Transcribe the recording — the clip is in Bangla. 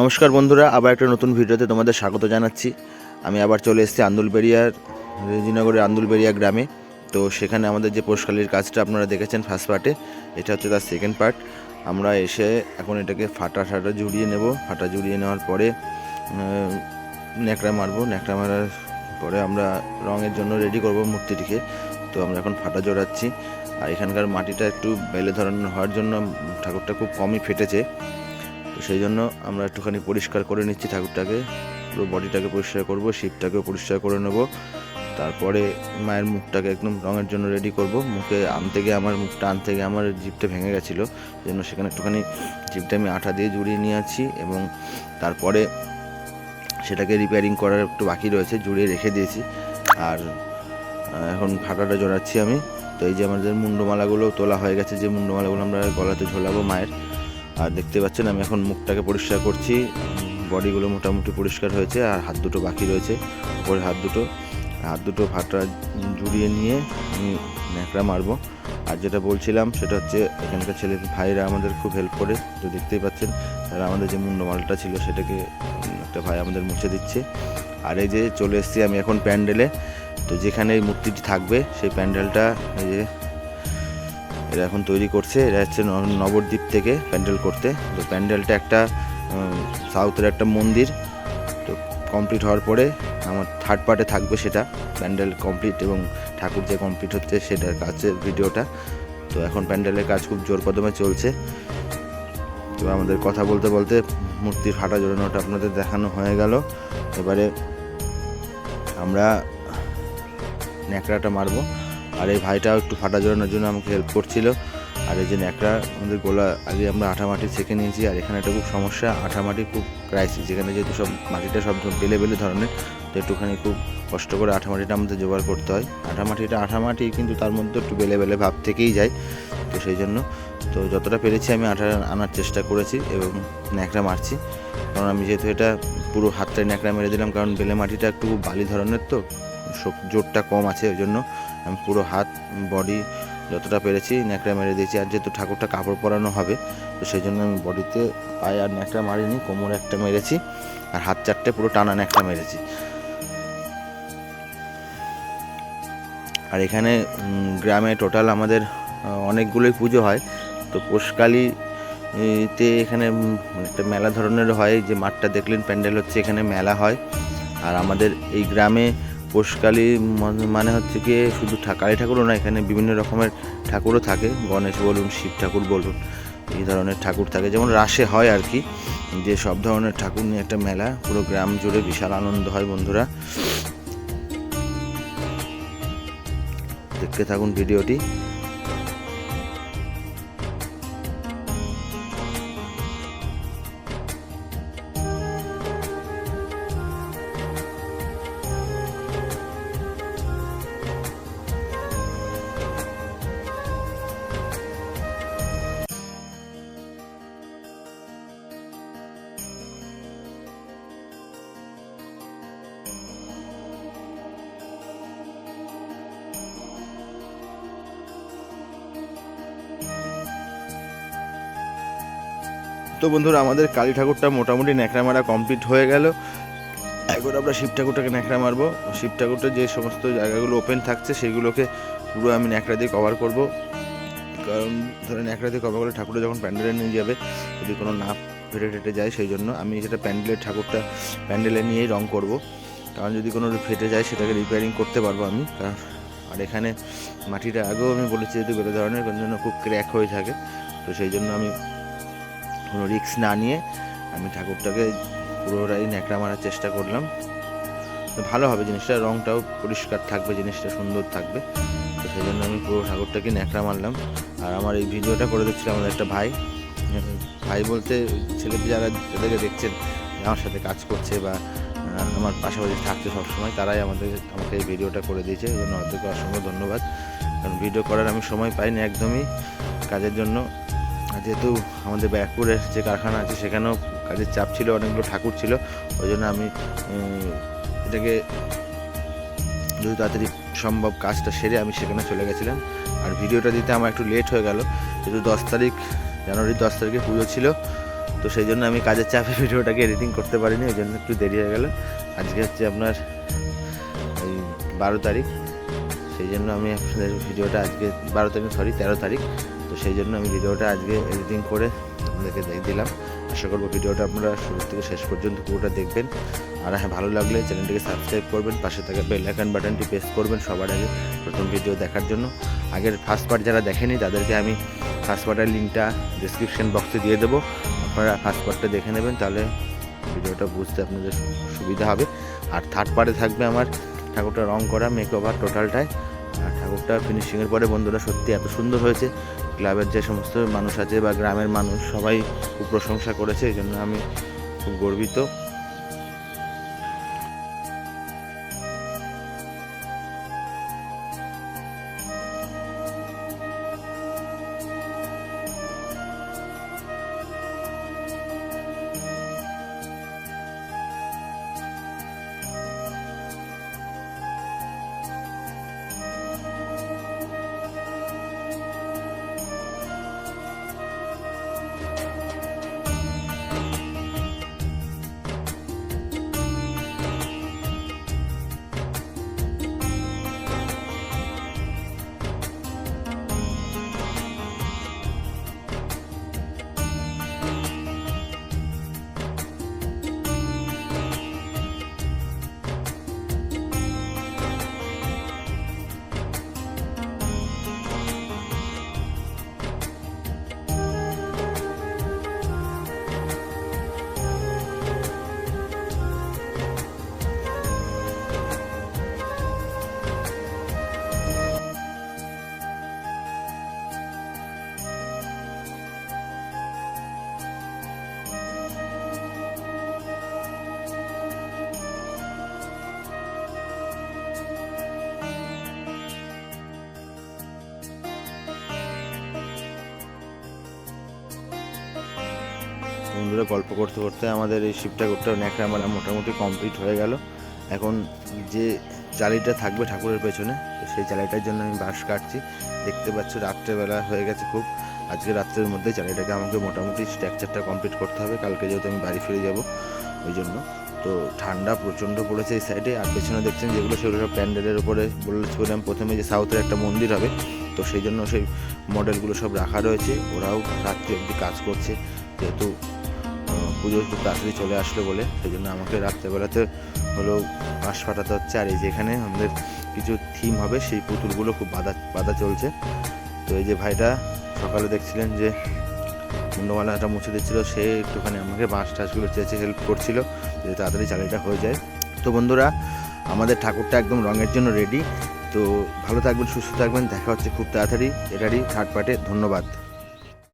নমস্কার বন্ধুরা, আবার একটা নতুন ভিডিওতে তোমাদের স্বাগত জানাচ্ছি। আমি আবার চলে এসেছি আন্দুলবেরিয়ার রেজিনগরের আন্দুলবেরিয়া গ্রামে। তো সেখানে আমাদের যে পোষকালির কাজটা আপনারা দেখেছেন ফার্স্ট পার্টে এটা হচ্ছে তার সেকেন্ড পার্ট আমরা এসে এখন এটাকে ফাটা ফাটা জুড়িয়ে নেব। ফাটা জুড়িয়ে নেওয়ার পরে ন্যাকড়া মারবো। ন্যাকড়া মারার পরে আমরা রঙের জন্য রেডি করব মূর্তিটিকে। তো আমরা এখন ফাটা জোড়াচ্ছি। আর এখানকার মাটিটা একটু বেলে ধরনের হওয়ার জন্য ঠাকুরটা খুব কমই ফেটেছে। তো সেই জন্য আমরা একটুখানি পরিষ্কার করে নিচ্ছি ঠাকুরটাকে। পুরো বডিটাকে পরিষ্কার করব শিবটাকেও পরিষ্কার করে নেব। তারপরে মায়ের মুখটাকে একদম রঙের জন্য রেডি করব। মুখে আনতে গিয়ে আমার মুখটা আনতে গিয়ে আমার জিপটা ভেঙে গেছিল। জন্য সেখানে একটুখানি জিপটা আমি আঠা দিয়ে জুড়িয়ে নিয়ে আছি এবং তারপরে সেটাকে রিপেয়ারিং করার একটু বাকি রয়েছে, জুড়িয়ে রেখে দিয়েছি। আর এখন ফাটাটা জোড়াচ্ছি আমি। তো এই যে আমাদের মুন্ডমালাগুলো তোলা হয়ে গেছে, যে মুন্ডমালাগুলো আমরা গলাতে ঝোলাবো মায়ের আর দেখতে পাচ্ছেন, আমি এখন মুখটাকে পরিষ্কার করছি। বডিগুলো মোটামুটি পরিষ্কার হয়েছে আর হাত দুটো বাকি রয়েছে উপরে হাত দুটো। হাত দুটো ফাটা জুড়িয়ে নিয়ে আমি ন্যাকড়া মারবো। আর যেটা বলছিলাম, সেটা হচ্ছে এখানকার ছেলে ভাইরা আমাদের খুব হেল্প করে। তো দেখতেই পাচ্ছেন, তারা আমাদের যে মুন্ডমালটা ছিল, সেটাকে একটা ভাই আমাদের মুছে দিচ্ছে। আর এই যে চলে এসেছি আমি এখন প্যান্ডেলে। তো যেখানে এই মূর্তিটি থাকবে, সেই প্যান্ডেলটা এই যে এরা এখন তৈরি করছে। এরা হচ্ছে নবদ্বীপ থেকে প্যান্ডেল করতে। তো প্যান্ডেলটা একটা সাউথের একটা মন্দির। তো কমপ্লিট হওয়ার পরে আমার থার্ড পার্টে থাকবে সেটা। প্যান্ডেল কমপ্লিট এবং ঠাকুর যে কমপ্লিট হচ্ছে সেটার কাছের ভিডিওটা। তো এখন প্যান্ডেলের কাজ খুব জোর কদমে চলছে। তো আমাদের কথা বলতে বলতে মূর্তির ফাটা জোড়ানোটা আপনাদের দেখানো হয়ে গেল। এবারে আমরা ন্যাকড়াটা মারবো। আর এই ভাইটাও একটু ফাটা জোড়ানোর জন্য আমাকে হেল্প করছিল। আর এই যে ন্যাকড়া, আমাদের গোলা আগে আমরা আঠামাটি ছেঁকে নিয়েছি, আর এখানে একটা খুব সমস্যা, আঠামাটি খুব ক্রাইসিস যেখানে যেহেতু সব মাটিটা সব বেলে বেলে ধরনের, তো একটুখানি খুব কষ্ট করে আঠামাটিটা আমাদের জোগাড় করতে হয়। আঠামাটিটা আঠামাটি কিন্তু তার মধ্যে একটু বেলে বেলে ভাব থেকেই যায়, তো সেই জন্য, তো যতটা পেরেছি আমি আঠা আনার চেষ্টা করেছি এবং ন্যাকড়া মারছি। কারণ আমি যেহেতু এটা পুরো হাতটায় ন্যাকড়া মেরে দিলাম, কারণ বেলে মাটিটা একটু খুব বালি ধরনের তো জোরটা কম আছে, ওই জন্য আমি পুরো হাত বডি যতটা পেরেছি ন্যাকড়া মেরে দিয়েছি। আর যেহেতু ঠাকুরটা কাপড় পরানো হবে, তো সেই জন্য আমি বডিতে পায়ে আর ন্যাকড়া মারিনি, কোমরে একটা মেরেছি, আর হাত চারটে পুরো টানা ন্যাকড়া মেরেছি। আর এখানে গ্রামে টোটাল আমাদের অনেকগুলোই পুজো হয়। তো পোষকালী তে এখানে একটা মেলা ধরনের হয়, যে মাঠটা দেখলেন, প্যান্ডেল হচ্ছে, এখানে মেলা হয়। আর আমাদের এই গ্রামে পোষকালী মানে হচ্ছে কি শুধু কালী ঠাকুরও না এখানে বিভিন্ন রকমের ঠাকুরও থাকে। গণেশ বলুন, শিব ঠাকুর বলুন, এই ধরনের ঠাকুর থাকে। যেমন রাসে হয় আর কি, যে সব ধরনের ঠাকুর নিয়ে একটা মেলা, পুরো গ্রাম জুড়ে বিশাল আনন্দ হয় বন্ধুরা। দেখতে থাকুন ভিডিওটি। তো বন্ধুরা, আমাদের কালী ঠাকুরটা মোটামুটি ন্যাকড়া মারা কমপ্লিট হয়ে গেল। এখন আমরা শিব ঠাকুরটাকে ন্যাকড়া মারবো। শিব ঠাকুরটা যে সমস্ত জায়গাগুলো ওপেন থাকছে, সেগুলোকে পুরো আমি ন্যাকড়া দিয়ে কভার করব। কারণ ধরে ন্যাকড়া দিয়ে কভার করলে ঠাকুরটা যখন প্যান্ডেলে নিয়ে যাবে, যদি কোনো না ফেটে টেটে যায়, সেই জন্য আমি সেটা প্যান্ডেলের ঠাকুরটা প্যান্ডেলে নিয়েই রং করব। কারণ যদি কোনো ফেটে যায়, সেটাকে রিপেয়ারিং করতে পারব আমি। কারণ আর এখানে মাটিটা আগেও আমি বলেছি যেহেতু বেরো ধরনের কোনো জন্য খুব ক্র্যাক হয়ে থাকে। তো সেই জন্য আমি কোনো রিস্ক না নিয়ে আমি ঠাকুরটাকে পুরোটাই ন্যাকড়া মারার চেষ্টা করলাম। ভালো হবে জিনিসটা, রংটাও পরিষ্কার থাকবে, জিনিসটা সুন্দর থাকবে। তো সেই জন্য আমি পুরো ঠাকুরটাকে ন্যাকড়া মারলাম। আর আমার এই ভিডিওটা করে দিচ্ছিল আমাদের একটা ভাই। ভাই বলতে ছেলে যারা যাদেরকে দেখছেন, আমার সাথে কাজ করছে বা আমার পাশাপাশি থাকছে সবসময়, তারাই আমাদের, আমাকে এই ভিডিওটা করে দিয়েছে। এই জন্য ওদেরকে অসংখ্য ধন্যবাদ। কারণ ভিডিও করার আমি সময় পাইনি একদমই কাজের জন্য। যেহেতু আমাদের ব্যাকপুরের যে কারখানা আছে, সেখানেও কাজের চাপ ছিল, অনেকগুলো ঠাকুর ছিল। ওই জন্য আমি এটাকে যদি তাড়াতাড়ি সম্ভব কাজটা সেরে আমি সেখানে চলে গেছিলাম। আর ভিডিওটা দিতে আমার একটু লেট হয়ে গেল, যেহেতু দশ তারিখ, জানুয়ারির দশ তারিখে পুজো ছিল, তো সেই জন্য আমি কাজের চাপে ভিডিওটাকে এডিটিং করতে পারিনি, ওই জন্য একটু দেরি হয়ে গেল। আজকে হচ্ছে আপনার, এই বারো তারিখ সেই জন্য আমি আপনাদের ভিডিওটা আজকে বারো তারিখ সরি তেরো তারিখ। তো সেই জন্য আমি ভিডিওটা আজকে এডিটিং করে আপনাদেরকে দিলাম। আশা করব ভিডিওটা আপনারা শুরু থেকে শেষ পর্যন্ত পুরোটা দেখবেন। আর হ্যাঁ ভালো লাগলে চ্যানেলটিকে সাবস্ক্রাইব করবেন, পাশে থাকা বেল আইকন বাটনটি প্রেস করবেন সবার আগে প্রথম ভিডিও দেখার জন্য। আগের ফার্স্ট পার্ট যারা দেখেনি, তাদেরকে আমি ফার্স্ট পার্টের লিঙ্কটা ডিসক্রিপশন বক্সে দিয়ে দেবো। আপনারা ফার্স্ট পার্টটা দেখে নেবেন, তাহলে ভিডিওটা বুঝতে আপনাদের সুবিধা হবে। আর থার্ড পার্টে থাকবে আমার ঠাকুরটা রং করা মেক ওভার টোটালটায় আর ঠাকুরটা ফিনিশিংয়ের পরে বন্ধুরা সত্যি এত সুন্দর হয়েছে। ক্লাবের যে সমস্ত মানুষ আছে বা গ্রামের মানুষ সবাই খুব প্রশংসা করেছে, এই জন্য আমি খুব গর্বিত। বন্ধুরা গল্প করতে করতে আমাদের এই শিব ঠাকুরটা ন্যাকড়া মারা মোটামুটি কমপ্লিট হয়ে গেল। এখন যে চালিটা থাকবে ঠাকুরের পেছনে সেই চালিটার জন্য আমি বাঁশ কাটছি। দেখতে পাচ্ছ রাত্রেবেলা হয়ে গেছে খুব। আজকে রাত্রের মধ্যে চালিটাকে আমাকে মোটামুটি স্ট্রাকচারটা কমপ্লিট করতে হবে। কালকে যেহেতু আমি বাড়ি ফিরে যাব, ওই জন্য। তো ঠান্ডা প্রচণ্ড পড়েছে এই সাইডে আর পেছনে দেখছেন যেগুলো, সেগুলো সব প্যান্ডেলের উপরে বলেছিলাম প্রথমে যে সাউথের একটা মন্দির হবে। তো সেই জন্য সেই মডেলগুলো সব রাখা রয়েছে। ওরাও রাত্রি অবধি কাজ করছে। যেহেতু পুজো একটু তাড়াতাড়ি চলে আসলো বলে, সেই জন্য আমাকে রাত্রেবেলাতে হলো বাঁশ ফাটাতে হচ্ছে। আর এই যে এখানে আমাদের কিছু থিম হবে, সেই পুতুলগুলো খুব বাধা বাধা চলছে। তো এই যে ভাইটা সকালে দেখছিলেন যে মুন্ডমালাটা মুছে দিচ্ছিল, সে একটুখানি আমাকে বাঁশ টাঁশগুলো চেয়েছে হেল্প করছিল যে তাড়াতাড়ি চালিটা হয়ে যায়। তো বন্ধুরা, আমাদের ঠাকুরটা একদম রঙের জন্য রেডি তো ভালো থাকবেন, সুস্থ থাকবেন, দেখা হচ্ছে খুব তাড়াতাড়ি। এটারই থার্ড পার্টে ধন্যবাদ।